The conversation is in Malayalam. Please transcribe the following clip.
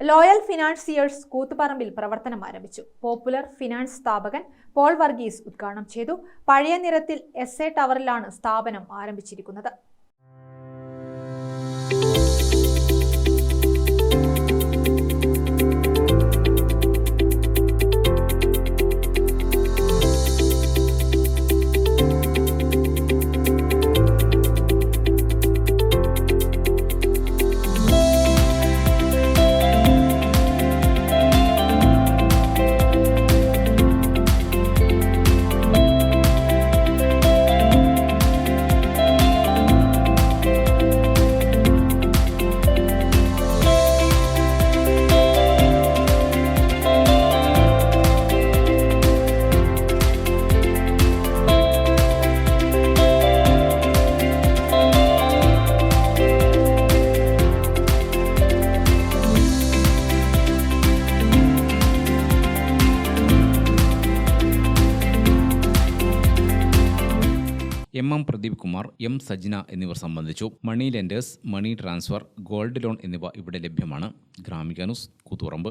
ലോയൽ ഫിനാൻസിയേഴ്സ് കൂത്തുപറമ്പിൽ പ്രവർത്തനം ആരംഭിച്ചു. പോപ്പുലർ ഫിനാൻസ് സ്ഥാപകൻ പോൾ വർഗീസ് ഉദ്ഘാടനം ചെയ്തു. പഴയ നിരത്തിൽ എസ് എ ടവറിലാണ് സ്ഥാപനം ആരംഭിച്ചിരിക്കുന്നത്. M M Pradeep Kumar M Sajna എന്നിവർ സംബന്ധിച്ചു. Money lenders money transfer gold loan എന്നിവ ഇവിടെ ലഭ്യമാണ്. ഗ്രാമിക ന്യൂസ് കൂത്തുപറമ്പ്.